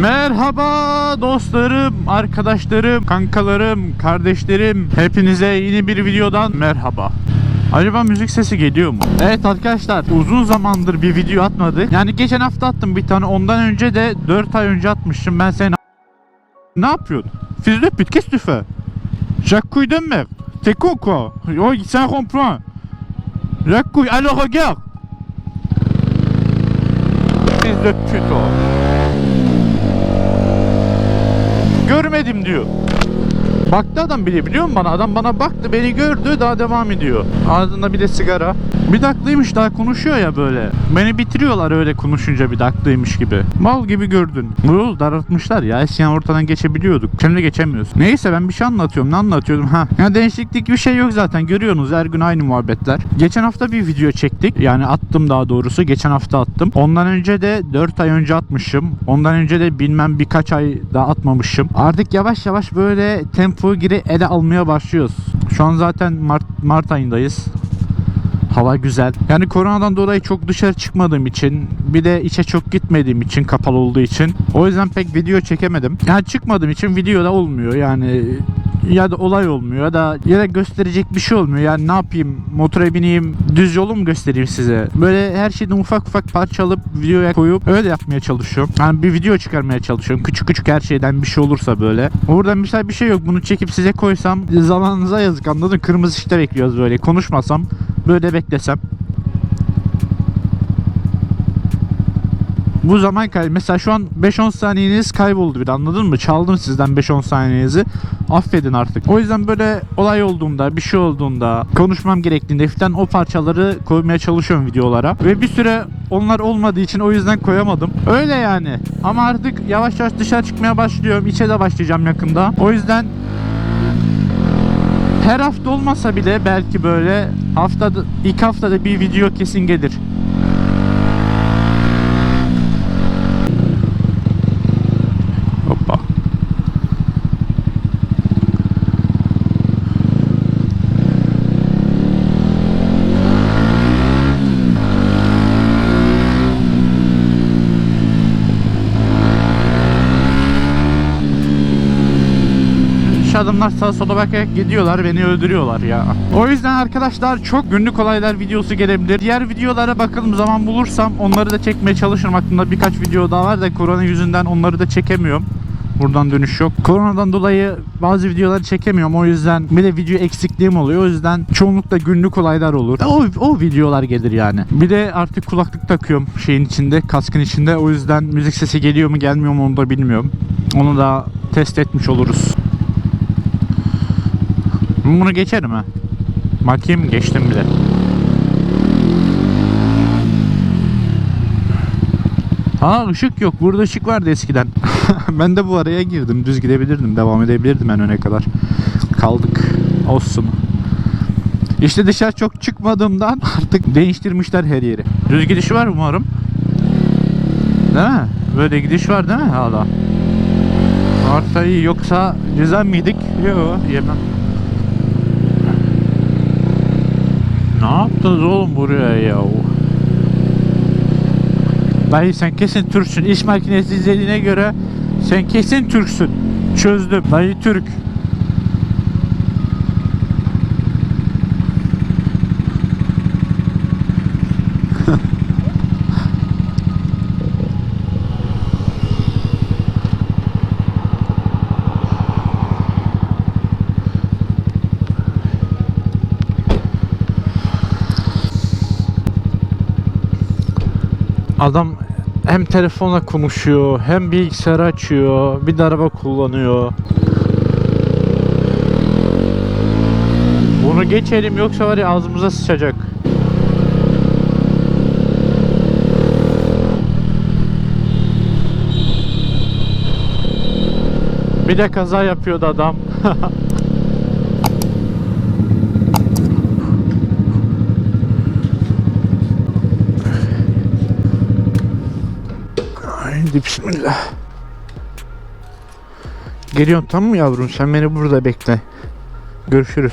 Merhaba dostlarım, arkadaşlarım, kankalarım, kardeşlerim. Hepinize yeni bir videodan merhaba. Acaba müzik sesi geliyor mu? Evet arkadaşlar uzun zamandır bir video atmadık. Yani geçen hafta attım bir tane. Ondan önce de 4 ay önce atmıştım. Ben seni ne yapıyorsun? Fils de pute, qu'est-ce que tu fais? Jacques couille de merde. T'es con quoi? Oh, c'est un rond-point. Jacques couille, alors regarde. Fils de pute o. Görmedim diyor. Baktı adam bile biliyor musun bana? Adam bana baktı beni gördü daha devam ediyor. Ağzında bir de sigara. Bir daklıymış daha konuşuyor ya böyle. Beni bitiriyorlar öyle konuşunca bir daklıymış gibi. Mal gibi gördün. Bu daraltmışlar ya. Eskiden ortadan geçebiliyorduk. Şimdi geçemiyoruz. Neyse ben bir şey anlatıyorum. Ne anlatıyordum? Ha. Ya değişiklik bir şey yok zaten. Görüyorsunuz her gün aynı muhabbetler. Geçen hafta bir video çektik. Yani attım daha doğrusu. Geçen hafta attım. Ondan önce de 4 ay önce atmışım. Ondan önce de bilmem birkaç ay daha atmamışım. Artık yavaş yavaş böyle tempo geri ele almaya başlıyoruz. Şu an zaten Mart, Mart ayındayız. Hava güzel. Yani koronadan dolayı çok dışarı çıkmadığım için bir de içe çok gitmediğim için kapalı olduğu için o yüzden pek video çekemedim. Yani çıkmadığım için video da olmuyor yani ya da olay olmuyor ya da ya da gösterecek bir şey olmuyor. Yani ne yapayım? Motora bineyim, düz yolu mu göstereyim size? Böyle her şeyden ufak ufak parça videoya koyup öyle yapmaya çalışıyorum. Yani bir video çıkarmaya çalışıyorum. Küçük küçük her şeyden bir şey olursa böyle. Burada mesela bir şey yok. Bunu çekip size koysam zamanınıza yazık anladın? mı? Kırmızı ışıkta bekliyoruz böyle. Konuşmasam böyle beklesem. Bu zaman kay mesela şu an 5-10 saniyeniz kayboldu bir anladın mı? Çaldım sizden 5-10 saniyenizi. Affedin artık. O yüzden böyle olay olduğunda, bir şey olduğunda, konuşmam gerektiğinde falan o parçaları koymaya çalışıyorum videolara. Ve bir süre onlar olmadığı için o yüzden koyamadım. Öyle yani. Ama artık yavaş yavaş dışarı çıkmaya başlıyorum. İçe de başlayacağım yakında. O yüzden her hafta olmasa bile belki böyle haftada ilk haftada bir video kesin gelir. Hoppa. Şu adamlar sağa sola bakarak gidiyorlar beni öldürüyorlar ya. O yüzden arkadaşlar çok günlük olaylar videosu gelebilir. Diğer videolara bakalım zaman bulursam onları da çekmeye çalışırım. Aklımda birkaç video daha var da korona yüzünden onları da çekemiyorum. Buradan dönüş yok. Koronadan dolayı bazı videoları çekemiyorum. O yüzden bir de video eksikliğim oluyor. O yüzden çoğunlukla günlük olaylar olur. O, o videolar gelir yani. Bir de artık kulaklık takıyorum şeyin içinde, kaskın içinde. O yüzden müzik sesi geliyor mu gelmiyor mu onu da bilmiyorum. Onu da test etmiş oluruz. Bunu geçerim ha. Bakayım geçtim bile. Aa ışık yok. Burada ışık vardı eskiden. ben de bu araya girdim. Düz gidebilirdim. Devam edebilirdim en öne kadar. Kaldık. Olsun. İşte dışarı çok çıkmadığımdan artık değiştirmişler her yeri. Düz gidiş var umarım. Değil mi? Böyle gidiş var değil mi hala? İyi yoksa ceza mıydık? Yok yemem. Ne yaptınız oğlum buraya ya? Dayı sen kesin Türksün. İş makinesi izlediğine göre sen kesin Türksün. Çözdüm. Dayı Türk. Adam hem telefonla konuşuyor, hem bilgisayar açıyor, bir de araba kullanıyor. Bunu geçelim yoksa var ya ağzımıza sıçacak. Bir de kaza yapıyordu adam. Haydi bismillah. Geliyorum tamam mı yavrum? Sen beni burada bekle. Görüşürüz.